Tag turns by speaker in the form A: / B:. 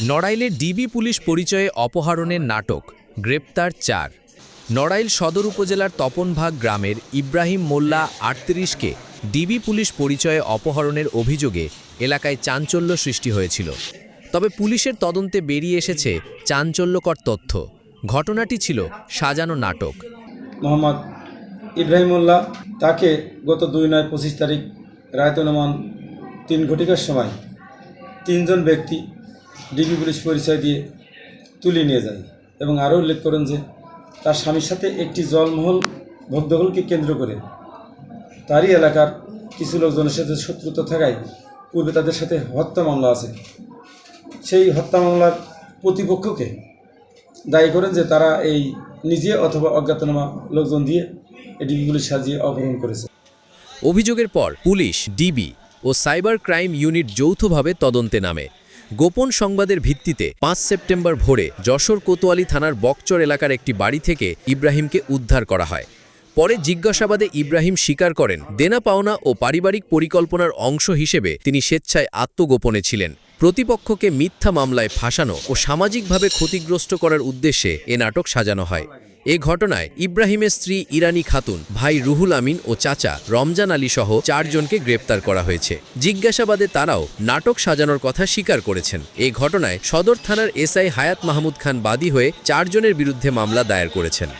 A: নড়াইলে DB police পরিচয়ে অপহরণের নাটক, গ্রেপ্তার চার। নড়াইল সদর উপজেলার তপনভাগ গ্রামের ইব্রাহিম মোল্লা আটত্রিশকে ডিবি পুলিশ পরিচয়ে অপহরণের অভিযোগে এলাকায় চাঞ্চল্য সৃষ্টি হয়েছিল। তবে পুলিশের তদন্তে বেরিয়ে এসেছে চাঞ্চল্যকর তথ্য। ঘটনাটি ছিল সাজানো নাটক।
B: মোহাম্মদ ইব্রাহিমুল্লাহ তাকে গত দুই নয় পঁচিশ তারিখ রায়তনমান তিন ঘটিকার সময় তিনজন ব্যক্তি ডিবি পুলিশ পরিচয় দিয়ে তুলে নিয়ে যায় এবং আরও উল্লেখ করেন যে তার স্বামীর সাথে একটি জলমহল ভোগদখলকে কেন্দ্র করে তারই এলাকার কিছু লোকজনের সাথে শত্রুতা থাকায় পূর্বে তাদের সাথে হত্যা মামলা আছে। সেই হত্যা মামলার প্রতিপক্ষকে দায়ী করেন যে তারা এই নিজে অথবা অজ্ঞাতনামা লোকজন দিয়ে ডিবিগুলি সাজিয়ে অপহরণ করেছে।
A: অভিযোগের পর পুলিশ, ডিবি ও সাইবার ক্রাইম ইউনিট যৌথভাবে তদন্তে নামে। গোপন সংবাদের ভিত্তিতে পাঁচ সেপ্টেম্বর ভোরে যশোর কোতোয়ালি থানার বকচর এলাকার একটি বাড়ি থেকে ইব্রাহিমকে উদ্ধার করা হয়। পরে জিজ্ঞাসাবাদে ইব্রাহিম স্বীকার করেন, দেনা পাওনা ও পারিবারিক পরিকল্পনার অংশ হিসেবে তিনি স্বেচ্ছায় আত্মগোপনে ছিলেন। প্রতিপক্ষকে মিথ্যা মামলায় ফাঁসানো ও সামাজিকভাবে ক্ষতিগ্রস্ত করার উদ্দেশ্যে এ নাটক সাজানো হয়। এ ঘটনায় ইব্রাহিমের স্ত্রী ইরানি খাতুন, ভাই রুহুল আমিন ও চাচা রমজান আলী সহ চারজনকে গ্রেপ্তার করা হয়েছে। জিজ্ঞাসাবাদে তারাও নাটক সাজানোর কথা স্বীকার করেছেন। এ ঘটনায় সদর থানার এসআই হায়াত মাহমুদ খান বাদী হয়ে চারজনের বিরুদ্ধে মামলা দায়ের করেছেন।